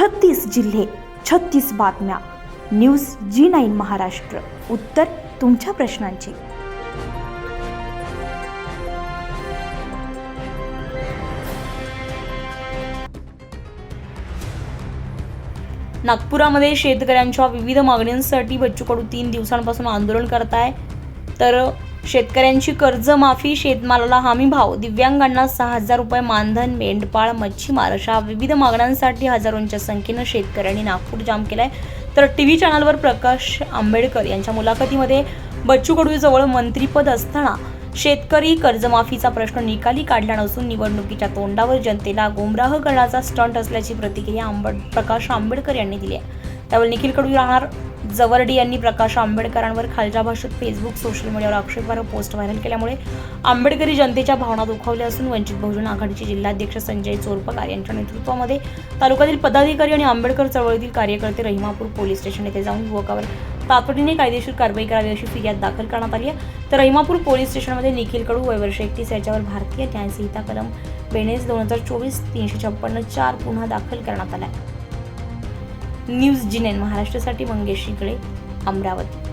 छत्तीस जिल्हे छत्तीस बातम्या. News G nine Maharashtra. उत्तर तुमच्या प्रश्नांची. नागपुरामध्ये शेतकऱ्यांच्या विविध मागण्यांसाठी बच्चू कडू तीन दिवसांपासून आंदोलन करत आहे तर शेतकऱ्यांची कर्जमाफी शेतमालाला हमी भाव दिव्यांगांना सहा हजार रुपये मानधन मेंढपाळ मच्छीमार अशा विविध मागण्यांसाठी हजारोंच्या संख्येनं शेतकऱ्यांनी नागपूर जाम केलाय. तर टी व्ही चॅनलवर प्रकाश आंबेडकर यांच्या मुलाखतीमध्ये बच्चू कडूजवळ मंत्रीपद असताना शेतकरी कर्जमाफीचा प्रश्न निकाली काढला नसून निवडणुकीच्या तोंडावर जनतेला गुमराह करण्याचा स्टंट असल्याची प्रतिक्रिया आंबड प्रकाश आंबेडकर यांनी दिली आहे. त्यावेळी निखिल कडू राहणार जवर्डी यांनी प्रकाश आंबेडकरांवर खालच्या भाषेत फेसबुक सोशल मीडियावर आक्षेपार्ह पोस्ट व्हायरल केल्यामुळे आंबेडकरी जनतेच्या भावना दुखावल्या असून वंचित बहुजन आघाडीचे जिल्हाध्यक्ष संजय चोरपकार यांच्या नेतृत्वामध्ये तालुक्यातील पदाधिकारी आणि आंबेडकर चळवळीतील कार्यकर्ते रहिमापूर पोलीस स्टेशन येथे जाऊन युवकावर तातडीने कायदेशीर कारवाई करावी अशी फिर्याद दाखल करण्यात आली आहे. तर रहिमापूर पोलीस स्टेशनमध्ये निखिल कडू वयवर्ष एकतीस याच्यावर भारतीय न्यायसंहिता कलम बेनेस दोन हजार चोवीस तीनशे छप्पन्न चार पुन्हा दाखल करण्यात आला आहे. न्यूज जिनेन महाराष्ट्रासाठी मंगेश शिंगळे अमरावती.